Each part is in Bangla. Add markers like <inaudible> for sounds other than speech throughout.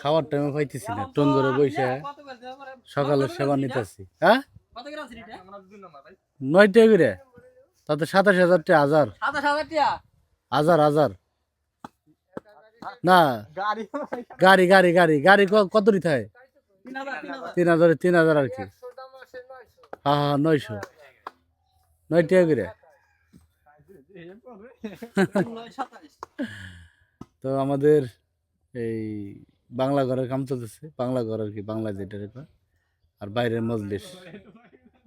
খাওয়ার টাইমে পাইতেছি না। টঙ্গরে বসে সকালে সেবা নিতেছি। হ্যাঁ? নয়টা করে? তাতে সাতাশ হাজার টাকা হাজার হাজার হাজার না গাড়ি গাড়ি গাড়ি গাড়ি কত দিতে হয়? তিন হাজার তিন হাজার তিন হাজার তিন হাজার আর কি। হ্যাঁ হ্যাঁ নয়শো। নয় টাকা করে? <laughs> তো আমাদের এই বাংলা ঘরের কাম চলতেছে বাংলা ঘর আর কি বাংলা যেটা রে কয়। আর বাইরের মজলিস।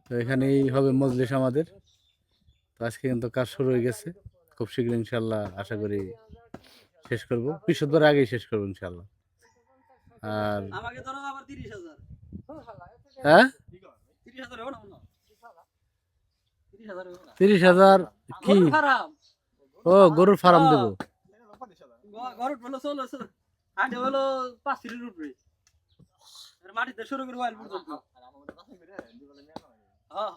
তো এখানেই হবে মজলিস আমাদের। তো আজকে কিন্তু কাজ শুরু হয়ে গেছে। খুব শীঘ্র ইনশাল্লাহ আশা করি শেষ করব। বিশুদ্ধর আগেই শেষ করব ইনশাল্লাহ আর আমাকে ধরো আবার তিরিশ হাজার। হ্যাঁ? তিরিশ হাজার কি? ও গরুর ফার্ম দেবো। আটে হলো পাঁচ ফিটের উপরে। মাটিতে শুরু করে ওয়াইল পর্যন্ত। হ্যাঁ।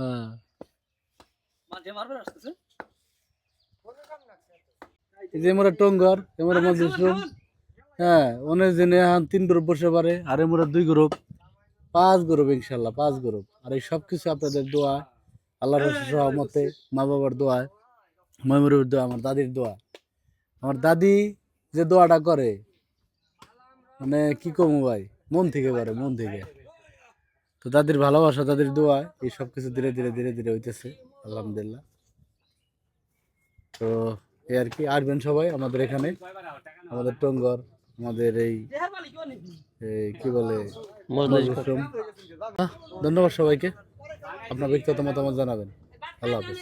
হ্যাঁ। মাঝে মারবে আসতেছে। এই যে মোরা টঙ্গর এমরা হ্যাঁ অনেক দিনে তিন গ্রুপ বসে পারে আর এমরা দুই গ্রুপ। পাঁচ গ্রুপ ইনশাল্লাহ পাঁচ গ্রুপ। আর এই সব কিছু আপনাদের দোয়া আল্লাহ রসুল সহমতে মা বাবার দোয়া ময়মুরের দোয়া, আমার দাদির দোয়া। আমার দাদি যে দোয়াটা করে মানে কি কমু ভাই? মন থেকে করে, মন থেকে। তো দাদির ভালোবাসা, দাদির দোয়া, এই সব কিছু ধীরে ধীরে ধীরে ধীরে হইতেছে, আলহামদুলিল্লাহ। তো এই আর কি, আসবেন সবাই আমাদের এখানে। আমাদের টঙ্গর, আমাদের এই কি বলে ধন্যবাদ সবাইকে। আপনার ব্যক্তিগত মতামত জানাবেন। আল্লাহ হাফিজ।